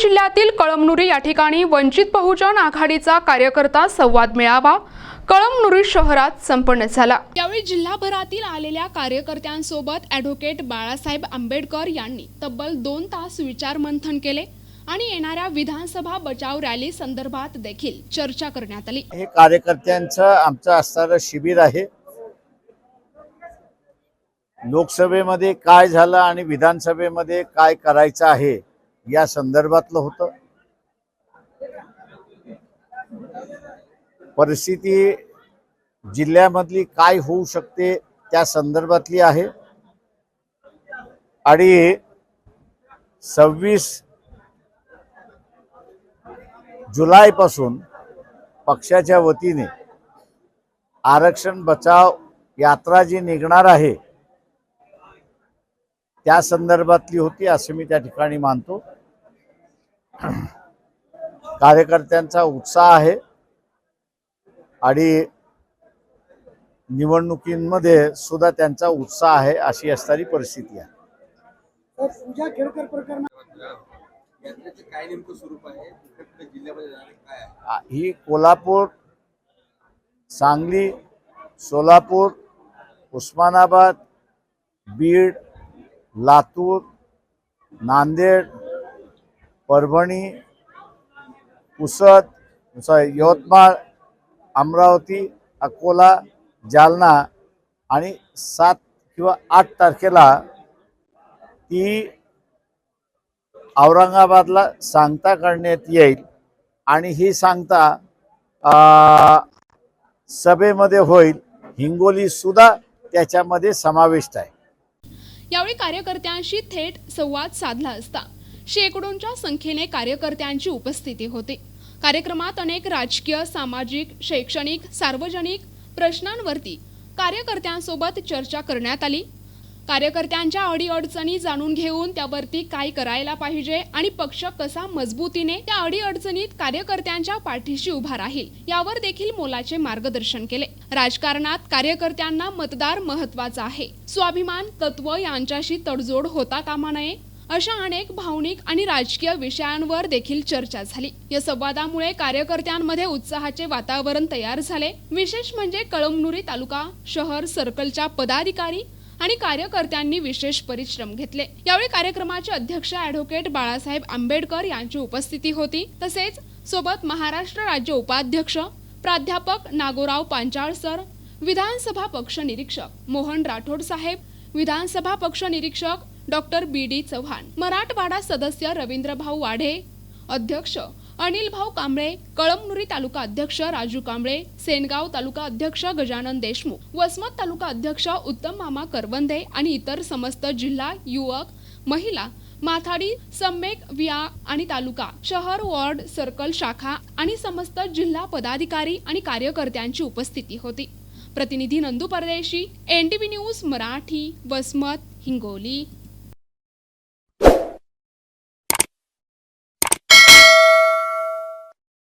जिल्ह्यातील कळमनुरी या ठिकाणी वंचित बहुजन आघाडीचा कार्यकर्ता संवाद मेळावा कळमनुरी शहरात संपन्न झाला. यावेळी जिल्हाभरातील आलेल्या कार्यकर्त्यांसोबत ॲडव्होकेट बाळासाहेब आंबेडकर यांनी तब्बल दोन तास विचार मंथन केले आणि येणाऱ्या विधानसभा बचाव रॅली संदर्भात देखील चर्चा करण्यात आली. हे कार्यकर्त्यांचं आमचं असणारं शिबिर आहे. लोकसभेमध्ये काय झालं आणि विधानसभेमध्ये काय करायचं आहे या संदर्भातलं होतं. परिस्थिती जिल्ह्यामधली काय होऊ शकते त्या संदर्भातली आहे. आणि सव्वीस जुलैपासून पक्षाच्या वतीने आरक्षण बचाव यात्रा जी निघणार आहे त्या संदर्भातली होती असं मी त्या ठिकाणी मानतो. कार्यकर्त्यांचा उत्साह आहे आणि निवडणुकींमध्ये सुद्धा त्यांचा उत्साह आहे अशी असणारी परिस्थिती आहे तर पूजा खेडकर प्रकरण यात्रेचे काय नेमकं स्वरूप आहे कुठल्या कुठल्या जिल्ह्यामध्ये जाणार आहे? काय आहे आ- ही कोल्हापूर सांगली सोलापूर उस्मानाबाद बीड लातूर नांदेड परभणी पुसद सॉरी यवतमाळ अमरावती अकोला जालना आणि सात किंवा आठ तारखेला ती औरंगाबादला सांगता करण्यात येईल. आणि ही सांगता सभेमध्ये होईल. हिंगोली सुद्धा त्याच्यामध्ये समाविष्ट आहे. यावेळी कार्यकर्त्यांशी थेट संवाद साधला असता. शेकडोंच्या संख्येने कार्यकर्त्यांची उपस्थिती होती. कार्यक्रमात अनेक राजकीय सामाजिक शैक्षणिक सार्वजनिक प्रश्नांवरती कार्यकर्त्यांसोबत चर्चा करण्यात आली. कार्यकर्त्यांच्या अडीअडचणी जाणून घेऊन त्यावरती काय करायला पाहिजे आणि पक्ष कसा मजबूतीने त्या अडीअडचणीत कार्यकर्त्यांच्या पाठीशी उभा राहील यावर देखील मोलाचे मार्गदर्शन केले. राजकारणात कार्यकर्त्यांना मतदार महत्त्वाचा आहे. स्वाभिमान तत्व यांच्याशी तडजोड होता कामा नये. अशा अनेक भावनिक आणि राजकीय विषयांवर देखील चर्चा झाली. या संवादामुळे कार्यकर्त्यांमध्ये उत्साहाचे वातावरण तयार झाले. विशेष म्हणजे कळमनुरी तालुका शहर सर्कलच्या पदाधिकारी आणि कार्यकर्त्यांनी विशेष परिश्रम घेतले. यावेळी कार्यक्रमाचे अध्यक्ष ॲडव्होकेट बाळासाहेब आंबेडकर यांची उपस्थिती होती. तसेच सोबत महाराष्ट्र राज्य उपाध्यक्ष प्राध्यापक नागोराव पांचाळ सर विधानसभा पक्ष निरीक्षक मोहन राठोड साहेब विधानसभा पक्ष निरीक्षक doctor B D Chavan. Marathwada सदस्य रवींद्रभाऊ वाढे अध्यक्ष अनिल भाऊ कांबळे कळमनुरी तालुका अध्यक्ष राजू कांबळे सेनगाव तालुका अध्यक्ष गजानन देशमुख वसमत तालुका अध्यक्ष उत्तम मामा करवंदे आणि इतर समस्त जिल्हा युवक महिला माथाडी सम्यक विया आणि तालुका शहर वॉर्ड सर्कल शाखा आणि समस्त जिल्हा पदाधिकारी आणि कार्यकर्त्यांची उपस्थिती होती. प्रतिनिधी नंदू परदेशी एनटीव्ही न्यूज मराठी वसमत हिंगोली.